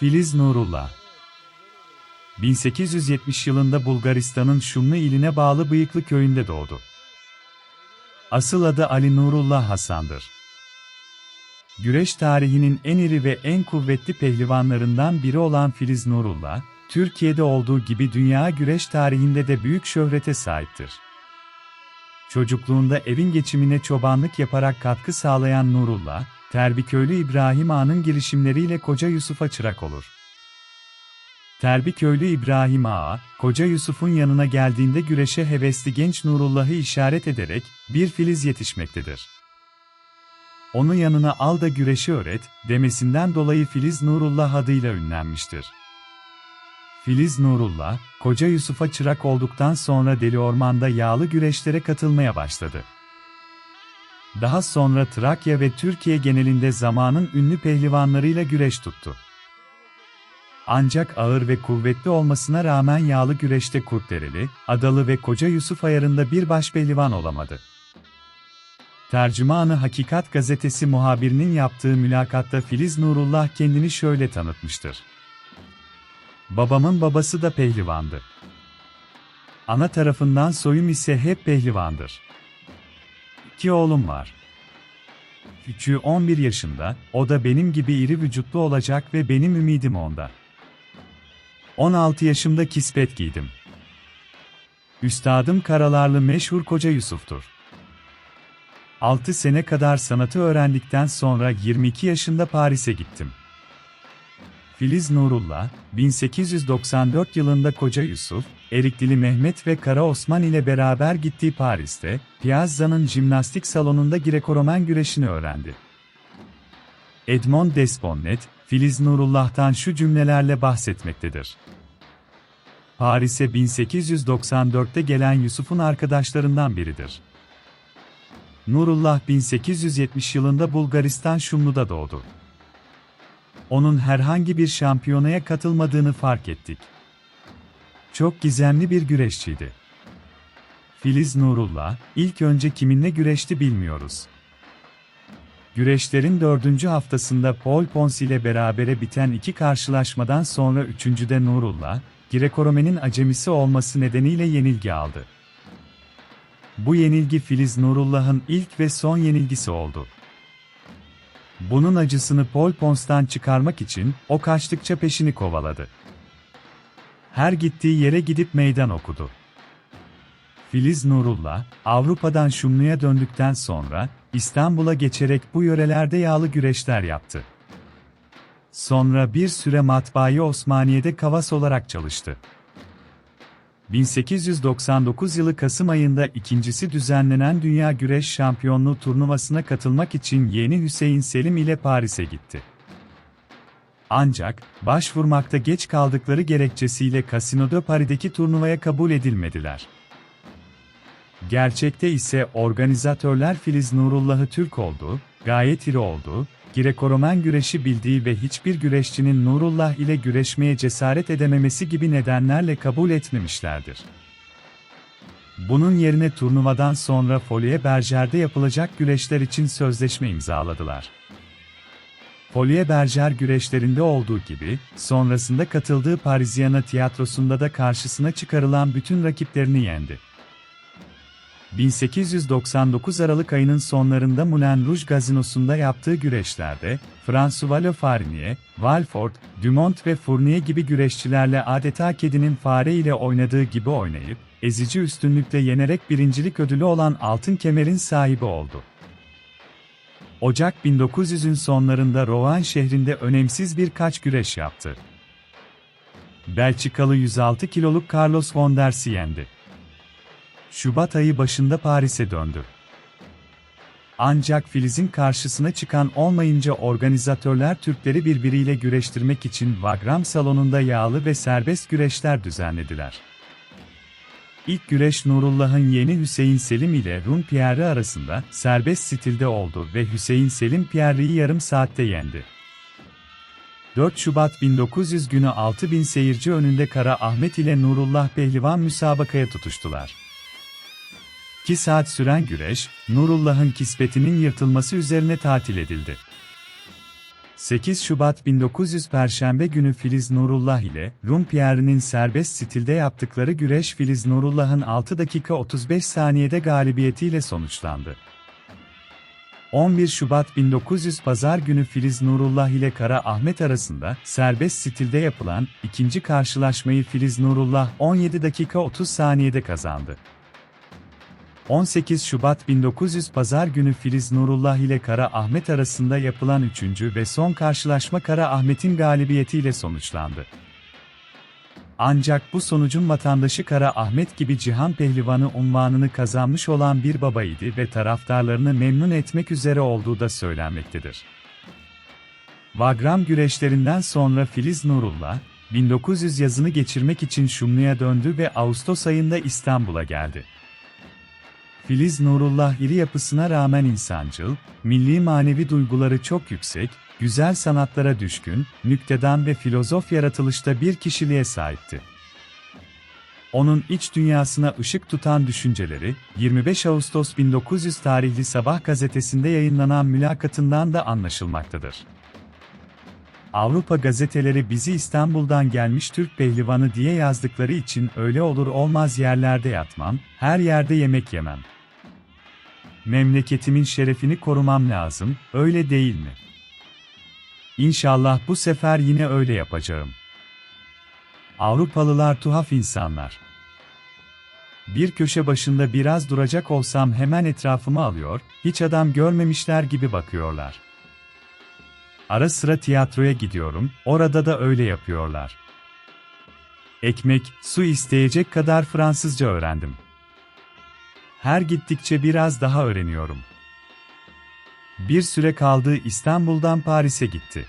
Filiz Nurullah 1870 yılında Bulgaristan'ın Şumlu iline bağlı Bıyıklı köyünde doğdu. Asıl adı Ali Nurullah Hasan'dır. Güreş tarihinin en iri ve en kuvvetli pehlivanlarından biri olan Filiz Nurullah, Türkiye'de olduğu gibi dünya güreş tarihinde de büyük şöhrete sahiptir. Çocukluğunda evin geçimine çobanlık yaparak katkı sağlayan Nurullah, Terbiköylü İbrahim Ağa'nın girişimleriyle Koca Yusuf'a çırak olur. Terbiköylü İbrahim Ağa, Koca Yusuf'un yanına geldiğinde güreşe hevesli genç Nurullah'ı işaret ederek, bir filiz yetişmektedir. Onu yanına al da güreşi öğret, demesinden dolayı Filiz Nurullah adıyla ünlenmiştir. Filiz Nurullah, Koca Yusuf'a çırak olduktan sonra Deli Orman'da yağlı güreşlere katılmaya başladı. Daha sonra Trakya ve Türkiye genelinde zamanın ünlü pehlivanlarıyla güreş tuttu. Ancak ağır ve kuvvetli olmasına rağmen yağlı güreşte Kurtdereli, Adalı ve Koca Yusuf ayarında bir baş pehlivan olamadı. Tercümanı Hakikat gazetesi muhabirinin yaptığı mülakatta Filiz Nurullah kendini şöyle tanıtmıştır. Babamın babası da pehlivandı. Ana tarafından soyum ise hep pehlivandır. İki oğlum var. Küçüğü 11 yaşında, o da benim gibi iri vücutlu olacak ve benim ümidim onda. 16 yaşımda kispet giydim. Üstadım Karalarlı meşhur Koca Yusuf'tur. 6 sene kadar sanatı öğrendikten sonra 22 yaşında Paris'e gittim. Filiz Nurullah, 1894 yılında Koca Yusuf, Eriklili Mehmet ve Kara Osman ile beraber gittiği Paris'te, Piazza'nın jimnastik salonunda Grekoromen güreşini öğrendi. Edmond Desponnet, Filiz Nurullah'tan şu cümlelerle bahsetmektedir. Paris'e 1894'te gelen Yusuf'un arkadaşlarından biridir. Nurullah 1870 yılında Bulgaristan Şumlu'da doğdu. Onun herhangi bir şampiyonaya katılmadığını fark ettik. Çok gizemli bir güreşçiydi. Filiz Nurullah, ilk önce kiminle güreşti bilmiyoruz. Güreşlerin dördüncü haftasında Paul Pons ile berabere biten iki karşılaşmadan sonra üçüncüde Nurullah, Grekoromen'in acemisi olması nedeniyle yenilgi aldı. Bu yenilgi Filiz Nurullah'ın ilk ve son yenilgisi oldu. Bunun acısını Paul Pons'tan çıkarmak için o kaçtıkça peşini kovaladı. Her gittiği yere gidip meydan okudu. Filiz Nurullah, Avrupa'dan Şumlu'ya döndükten sonra İstanbul'a geçerek bu yörelerde yağlı güreşler yaptı. Sonra bir süre matbaayı Osmaniye'de kavas olarak çalıştı. 1899 yılı Kasım ayında ikincisi düzenlenen Dünya Güreş Şampiyonluğu turnuvasına katılmak için yeni Hüseyin Selim ile Paris'e gitti. Ancak, başvurmakta geç kaldıkları gerekçesiyle Casino de Paris'deki turnuvaya kabul edilmediler. Gerçekte ise organizatörler Filiz Nurullah'ı Türk olduğu, gayet iri olduğu, Grekoromen güreşi bildiği ve hiçbir güreşçinin Nurullah ile güreşmeye cesaret edememesi gibi nedenlerle kabul etmemişlerdir. Bunun yerine turnuvadan sonra Folie Berger'de yapılacak güreşler için sözleşme imzaladılar. Folie Berger güreşlerinde olduğu gibi, sonrasında katıldığı Parisiana tiyatrosunda da karşısına çıkarılan bütün rakiplerini yendi. 1899 Aralık ayının sonlarında Moulin Rouge gazinosunda yaptığı güreşlerde, François Lefarnier, Walford, Dumont ve Fournier gibi güreşçilerle adeta kedinin fare ile oynadığı gibi oynayıp, ezici üstünlükle yenerek birincilik ödülü olan altın kemerin sahibi oldu. Ocak 1900'ün sonlarında Rouen şehrinde önemsiz birkaç güreş yaptı. Belçikalı 106 kiloluk Carlos von Ders'i yendi. Şubat ayı başında Paris'e döndü. Ancak Filiz'in karşısına çıkan olmayınca organizatörler Türkleri birbiriyle güreştirmek için Vagram salonunda yağlı ve serbest güreşler düzenlediler. İlk güreş Nurullah'ın yeni Hüseyin Selim ile Run Pierre arasında serbest stilde oldu ve Hüseyin Selim Pierre'yi yarım saatte yendi. 4 Şubat 1900 günü 6000 seyirci önünde Kara Ahmet ile Nurullah Pehlivan müsabakaya tutuştular. 2 saat süren güreş, Nurullah'ın kispetinin yırtılması üzerine tatil edildi. 8 Şubat 1900 Perşembe günü Filiz Nurullah ile Rum Pierre'nin serbest stilde yaptıkları güreş Filiz Nurullah'ın 6 dakika 35 saniyede galibiyetiyle sonuçlandı. 11 Şubat 1900 Pazar günü Filiz Nurullah ile Kara Ahmet arasında serbest stilde yapılan ikinci karşılaşmayı Filiz Nurullah 17 dakika 30 saniyede kazandı. 18 Şubat 1900 Pazar günü Filiz Nurullah ile Kara Ahmet arasında yapılan üçüncü ve son karşılaşma Kara Ahmet'in galibiyetiyle sonuçlandı. Ancak bu sonucun vatandaşı Kara Ahmet gibi Cihan Pehlivanı unvanını kazanmış olan bir babaydı ve taraftarlarını memnun etmek üzere olduğu da söylenmektedir. Vagram güreşlerinden sonra Filiz Nurullah, 1900 yazını geçirmek için Şumlu'ya döndü ve Ağustos ayında İstanbul'a geldi. Filiz Nurullah iri yapısına rağmen insancıl, milli manevi duyguları çok yüksek, güzel sanatlara düşkün, nüktedan ve filozof yaratılışta bir kişiliğe sahipti. Onun iç dünyasına ışık tutan düşünceleri, 25 Ağustos 1900 tarihli Sabah gazetesinde yayınlanan mülakatından da anlaşılmaktadır. Avrupa gazeteleri bizi İstanbul'dan gelmiş Türk pehlivanı diye yazdıkları için öyle olur olmaz yerlerde yatmam, her yerde yemek yemem. Memleketimin şerefini korumam lazım, öyle değil mi? İnşallah bu sefer yine öyle yapacağım. Avrupalılar tuhaf insanlar. Bir köşe başında biraz duracak olsam hemen etrafımı alıyor, hiç adam görmemişler gibi bakıyorlar. Ara sıra tiyatroya gidiyorum, orada da öyle yapıyorlar. Ekmek, su isteyecek kadar Fransızca öğrendim. Her gittikçe biraz daha öğreniyorum. Bir süre kaldığı İstanbul'dan Paris'e gitti.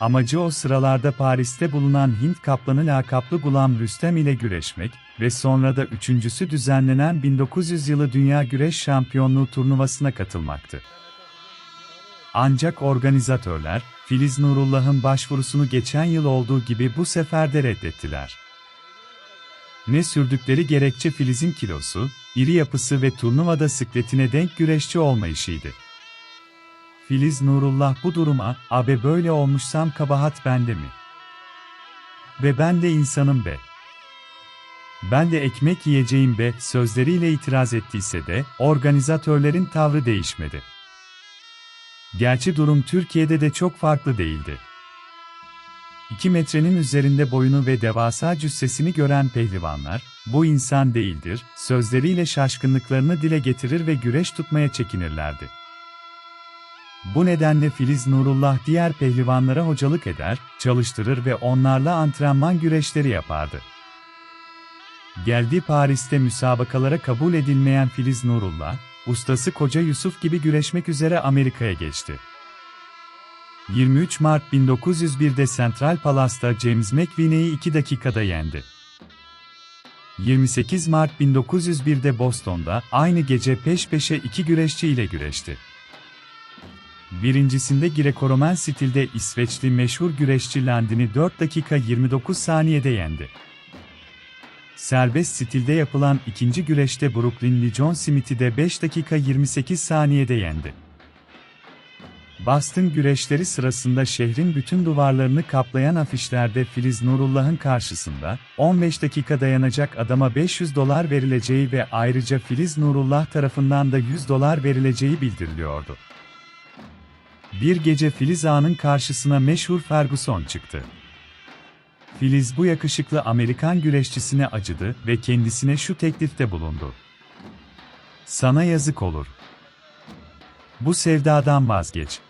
Amacı o sıralarda Paris'te bulunan Hint kaplanı lakaplı Gulam Rüstem ile güreşmek ve sonra da üçüncüsü düzenlenen 1900 yılı Dünya Güreş Şampiyonluğu turnuvasına katılmaktı. Ancak organizatörler, Filiz Nurullah'ın başvurusunu geçen yıl olduğu gibi bu sefer de reddettiler. Ne sürdükleri gerekçe Filiz'in kilosu, iri yapısı ve turnuvada sıkletine denk güreşçi olmayışıydı. Filiz Nurullah bu duruma, abe böyle olmuşsam kabahat bende mi? Ve ben de insanım be. Ben de ekmek yiyeceğim be sözleriyle itiraz ettiyse de organizatörlerin tavrı değişmedi. Gerçi durum Türkiye'de de çok farklı değildi. 2 metrenin üzerinde boyunu ve devasa cüssesini gören pehlivanlar, bu insan değildir, sözleriyle şaşkınlıklarını dile getirir ve güreş tutmaya çekinirlerdi. Bu nedenle Filiz Nurullah diğer pehlivanlara hocalık eder, çalıştırır ve onlarla antrenman güreşleri yapardı. Geldiği Paris'te müsabakalara kabul edilmeyen Filiz Nurullah, ustası Koca Yusuf gibi güreşmek üzere Amerika'ya geçti. 23 Mart 1901'de Central Palace'ta James McViney'i 2 dakikada yendi. 28 Mart 1901'de Boston'da aynı gece peş peşe iki güreşçi ile güreşti. Birincisinde Grekoromen stilde İsveçli meşhur güreşçi Landin'i 4 dakika 29 saniyede yendi. Serbest stilde yapılan ikinci güreşte Brooklynli John Smith'i de 5 dakika 28 saniyede yendi. Boston güreşleri sırasında şehrin bütün duvarlarını kaplayan afişlerde Filiz Nurullah'ın karşısında 15 dakika dayanacak adama 500 dolar verileceği ve ayrıca Filiz Nurullah tarafından da 100 dolar verileceği bildiriliyordu. Bir gece Filiz Ağa'nın karşısına meşhur Ferguson çıktı. Filiz bu yakışıklı Amerikan güreşçisine acıdı ve kendisine şu teklifte bulundu. Sana yazık olur. Bu sevdadan vazgeç.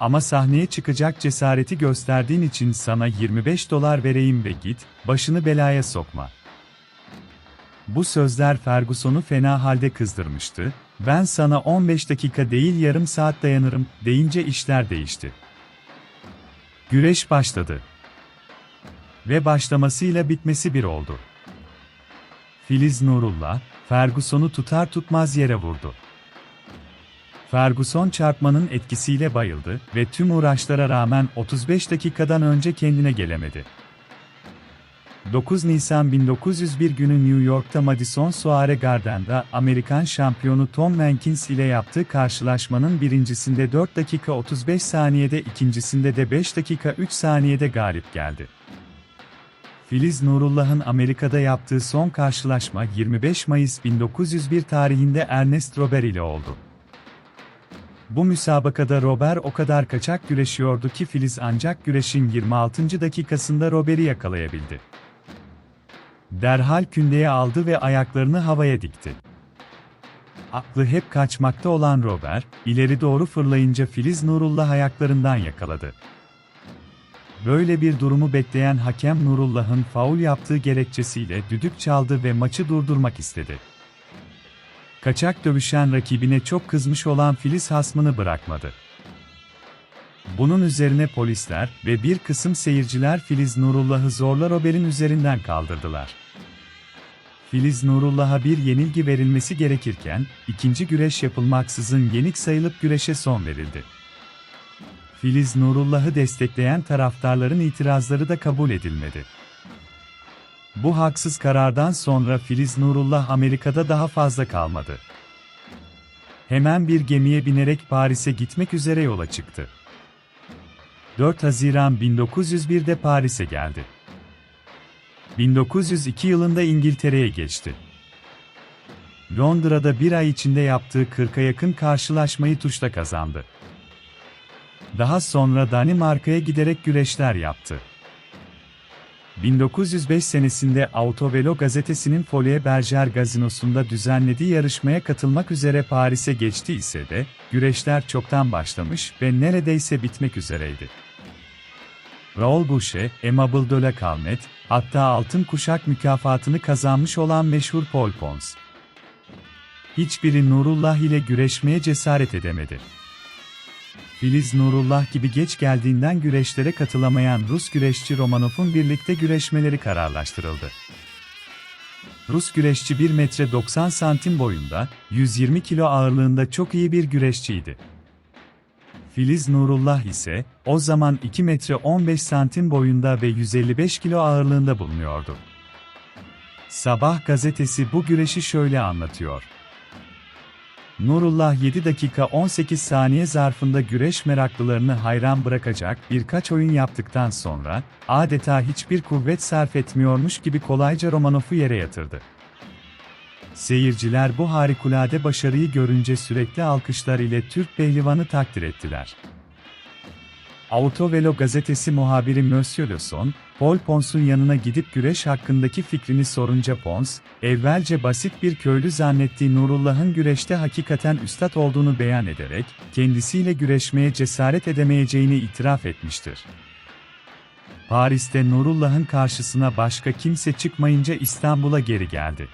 Ama sahneye çıkacak cesareti gösterdiğin için sana 25 dolar vereyim ve git, başını belaya sokma. Bu sözler Ferguson'u fena halde kızdırmıştı. Ben sana 15 dakika değil yarım saat dayanırım deyince işler değişti. Güreş başladı. Ve başlamasıyla bitmesi bir oldu. Filiz Nurullah, Ferguson'u tutar tutmaz yere vurdu. Ferguson çarpmanın etkisiyle bayıldı ve tüm uğraşlara rağmen 35 dakikadan önce kendine gelemedi. 9 Nisan 1901 günü New York'ta Madison Square Garden'da Amerikan şampiyonu Tom Mankins ile yaptığı karşılaşmanın birincisinde 4 dakika 35 saniyede ikincisinde de 5 dakika 3 saniyede galip geldi. Filiz Nurullah'ın Amerika'da yaptığı son karşılaşma 25 Mayıs 1901 tarihinde Ernest Robert ile oldu. Bu müsabakada Robert o kadar kaçak güreşiyordu ki Filiz ancak güreşin 26. dakikasında Robert'i yakalayabildi. Derhal kündeye aldı ve ayaklarını havaya dikti. Aklı hep kaçmakta olan Robert, ileri doğru fırlayınca Filiz Nurullah ayaklarından yakaladı. Böyle bir durumu bekleyen hakem Nurullah'ın faul yaptığı gerekçesiyle düdük çaldı ve maçı durdurmak istedi. Kaçak dövüşen rakibine çok kızmış olan Filiz hasmını bırakmadı. Bunun üzerine polisler ve bir kısım seyirciler Filiz Nurullah'ı zorla Robert'in üzerinden kaldırdılar. Filiz Nurullah'a bir yenilgi verilmesi gerekirken, ikinci güreş yapılmaksızın yenik sayılıp güreşe son verildi. Filiz Nurullah'ı destekleyen taraftarların itirazları da kabul edilmedi. Bu haksız karardan sonra Filiz Nurullah Amerika'da daha fazla kalmadı. Hemen bir gemiye binerek Paris'e gitmek üzere yola çıktı. 4 Haziran 1901'de Paris'e geldi. 1902 yılında İngiltere'ye geçti. Londra'da bir ay içinde yaptığı 40'a yakın karşılaşmayı tuşla kazandı. Daha sonra Danimarka'ya giderek güreşler yaptı. 1905 senesinde Autovelo gazetesinin Folie Berger gazinosunda düzenlediği yarışmaya katılmak üzere Paris'e geçti ise de, güreşler çoktan başlamış ve neredeyse bitmek üzereydi. Raoul Boucher, Aimable de la Calmette, hatta altın kuşak mükafatını kazanmış olan meşhur Paul Pons. Hiçbiri Nurullah ile güreşmeye cesaret edemedi. Filiz Nurullah gibi geç geldiğinden güreşlere katılamayan Rus güreşçi Romanov'un birlikte güreşmeleri kararlaştırıldı. Rus güreşçi 1 metre 90 santim boyunda, 120 kilo ağırlığında çok iyi bir güreşçiydi. Filiz Nurullah ise, o zaman 2 metre 15 santim boyunda ve 155 kilo ağırlığında bulunuyordu. Sabah gazetesi bu güreşi şöyle anlatıyor. Nurullah 7 dakika 18 saniye zarfında güreş meraklılarını hayran bırakacak birkaç oyun yaptıktan sonra, adeta hiçbir kuvvet sarf etmiyormuş gibi kolayca Romanov'u yere yatırdı. Seyirciler bu harikulade başarıyı görünce sürekli alkışlar ile Türk pehlivanı takdir ettiler. Autovelo gazetesi muhabiri Monsieur Leson, Paul Pons'un yanına gidip güreş hakkındaki fikrini sorunca Pons, evvelce basit bir köylü zannettiği Nurullah'ın güreşte hakikaten üstad olduğunu beyan ederek, kendisiyle güreşmeye cesaret edemeyeceğini itiraf etmiştir. Paris'te Nurullah'ın karşısına başka kimse çıkmayınca İstanbul'a geri geldi.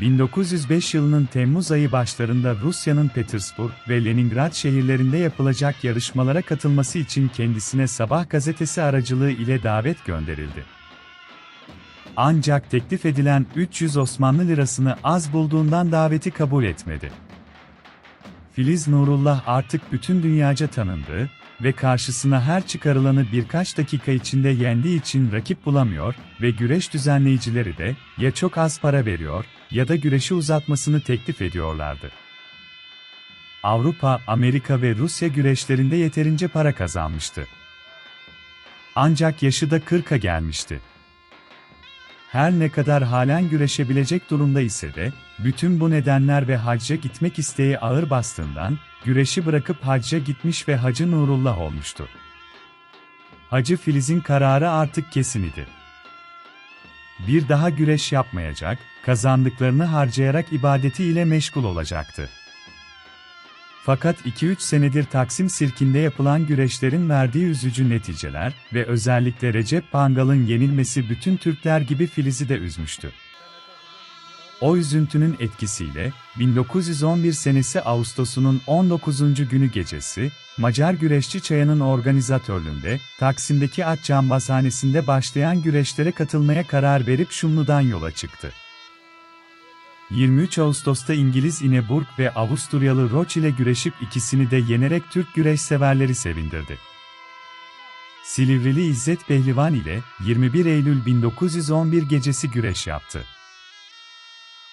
1905 yılının Temmuz ayı başlarında Rusya'nın Petersburg ve Leningrad şehirlerinde yapılacak yarışmalara katılması için kendisine Sabah gazetesi aracılığı ile davet gönderildi. Ancak teklif edilen 300 Osmanlı lirasını az bulduğundan daveti kabul etmedi. Filiz Nurullah artık bütün dünyaca tanındı ve karşısına her çıkarılanı birkaç dakika içinde yendiği için rakip bulamıyor ve güreş düzenleyicileri de ya çok az para veriyor ya da güreşi uzatmasını teklif ediyorlardı. Avrupa, Amerika ve Rusya güreşlerinde yeterince para kazanmıştı. Ancak yaşı da 40'a gelmişti. Her ne kadar halen güreşebilecek durumda ise de, bütün bu nedenler ve hacca gitmek isteği ağır bastığından, güreşi bırakıp hacca gitmiş ve Hacı Nurullah olmuştu. Hacı Filiz'in kararı artık kesin idi. Bir daha güreş yapmayacak, kazandıklarını harcayarak ibadeti ile meşgul olacaktı. Fakat 2-3 senedir Taksim Sirkinde yapılan güreşlerin verdiği üzücü neticeler ve özellikle Recep Pangal'ın yenilmesi bütün Türkler gibi Filiz'i de üzmüştü. O üzüntünün etkisiyle, 1911 senesi Ağustos'unun 19. günü gecesi, Macar güreşçi Çaya'nın organizatörlüğünde, Taksim'deki At Cambazhanesi'nde başlayan güreşlere katılmaya karar verip Şumlu'dan yola çıktı. 23 Ağustos'ta İngiliz Ineburg ve Avusturyalı Roch ile güreşip ikisini de yenerek Türk güreş severleri sevindirdi. Silivrili İzzet Pehlivan ile 21 Eylül 1911 gecesi güreş yaptı.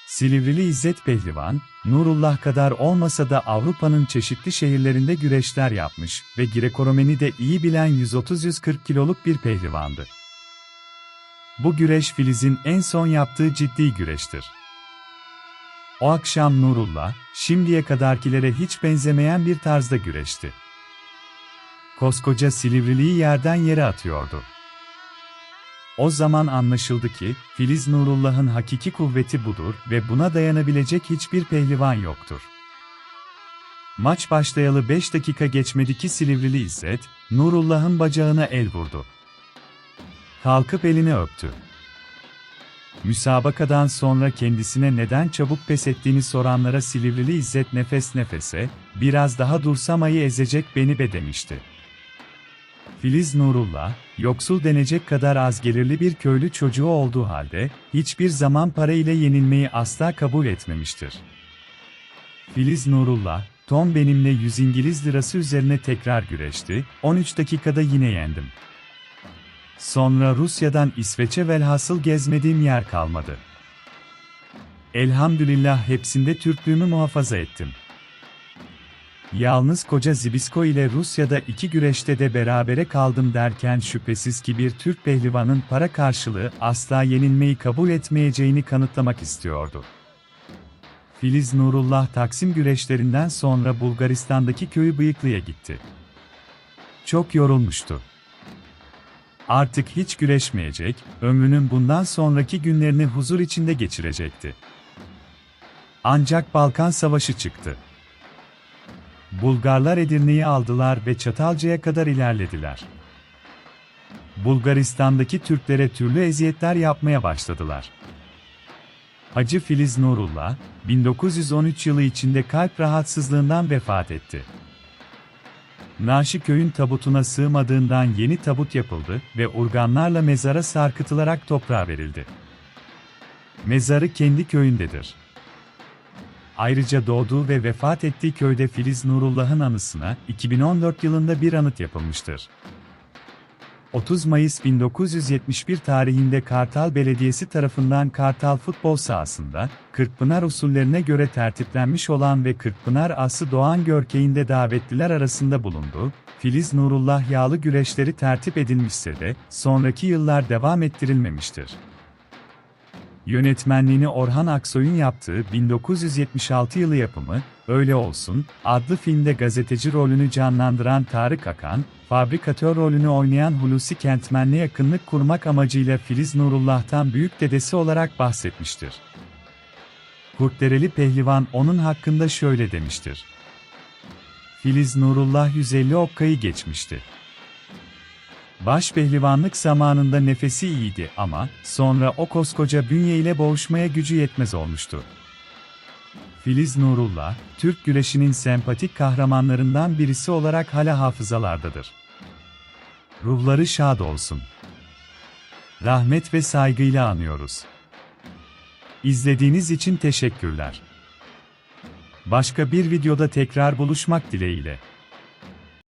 Silivrili İzzet Pehlivan, Nurullah kadar olmasa da Avrupa'nın çeşitli şehirlerinde güreşler yapmış ve Grekoromeni de iyi bilen 130-140 kiloluk bir pehlivandı. Bu güreş Filiz'in en son yaptığı ciddi güreştir. O akşam Nurullah, şimdiye kadarkilere hiç benzemeyen bir tarzda güreşti. Koskoca Silivrili'yi yerden yere atıyordu. O zaman anlaşıldı ki, Filiz Nurullah'ın hakiki kuvveti budur ve buna dayanabilecek hiçbir pehlivan yoktur. Maç başlayalı 5 dakika geçmedi ki Silivrili İzzet, Nurullah'ın bacağına el vurdu. Kalkıp elini öptü. Müsabakadan sonra kendisine neden çabuk pes ettiğini soranlara Silivrili İzzet nefes nefese, biraz daha dursam ayı ezecek beni be demişti. Filiz Nurullah, yoksul denecek kadar az gelirli bir köylü çocuğu olduğu halde, hiçbir zaman para ile yenilmeyi asla kabul etmemiştir. Filiz Nurullah, Tom benimle 100 İngiliz lirası üzerine tekrar güreşti, 13 dakikada yine yendim. Sonra Rusya'dan İsveç'e velhasıl gezmediğim yer kalmadı. Elhamdülillah hepsinde Türklüğümü muhafaza ettim. Yalnız koca Zibisko ile Rusya'da iki güreşte de berabere kaldım derken şüphesiz ki bir Türk pehlivanın para karşılığı asla yenilmeyi kabul etmeyeceğini kanıtlamak istiyordu. Filiz Nurullah Taksim güreşlerinden sonra Bulgaristan'daki köyü Bıyıklı'ya gitti. Çok yorulmuştu. Artık hiç güreşmeyecek, ömrünün bundan sonraki günlerini huzur içinde geçirecekti. Ancak Balkan Savaşı çıktı. Bulgarlar Edirne'yi aldılar ve Çatalca'ya kadar ilerlediler. Bulgaristan'daki Türklere türlü eziyetler yapmaya başladılar. Hacı Filiz Nurullah, 1913 yılı içinde kalp rahatsızlığından vefat etti. Naşı köyün tabutuna sığmadığından yeni tabut yapıldı ve urganlarla mezara sarkıtılarak toprağa verildi. Mezarı kendi köyündedir. Ayrıca doğduğu ve vefat ettiği köyde Filiz Nurullah'ın anısına 2014 yılında bir anıt yapılmıştır. 30 Mayıs 1971 tarihinde Kartal Belediyesi tarafından Kartal futbol sahasında, Kırkpınar usullerine göre tertiplenmiş olan ve Kırkpınar Ası Doğan Görkey'inde davetliler arasında bulundu, Filiz Nurullah yağlı güreşleri tertip edilmişse de, sonraki yıllar devam ettirilmemiştir. Yönetmenliğini Orhan Aksoy'un yaptığı 1976 yılı yapımı, Öyle Olsun, adlı filmde gazeteci rolünü canlandıran Tarık Akan, fabrikatör rolünü oynayan Hulusi Kentmen'le yakınlık kurmak amacıyla Filiz Nurullah'tan büyük dedesi olarak bahsetmiştir. Kurtdereli Pehlivan onun hakkında şöyle demiştir. Filiz Nurullah 150 okkayı geçmişti. Baş pehlivanlık zamanında nefesi iyiydi ama sonra o koskoca bünye ile boğuşmaya gücü yetmez olmuştu. Filiz Nurullah, Türk güreşinin sempatik kahramanlarından birisi olarak hala hafızalardadır. Ruhları şad olsun. Rahmet ve saygıyla anıyoruz. İzlediğiniz için teşekkürler. Başka bir videoda tekrar buluşmak dileğiyle.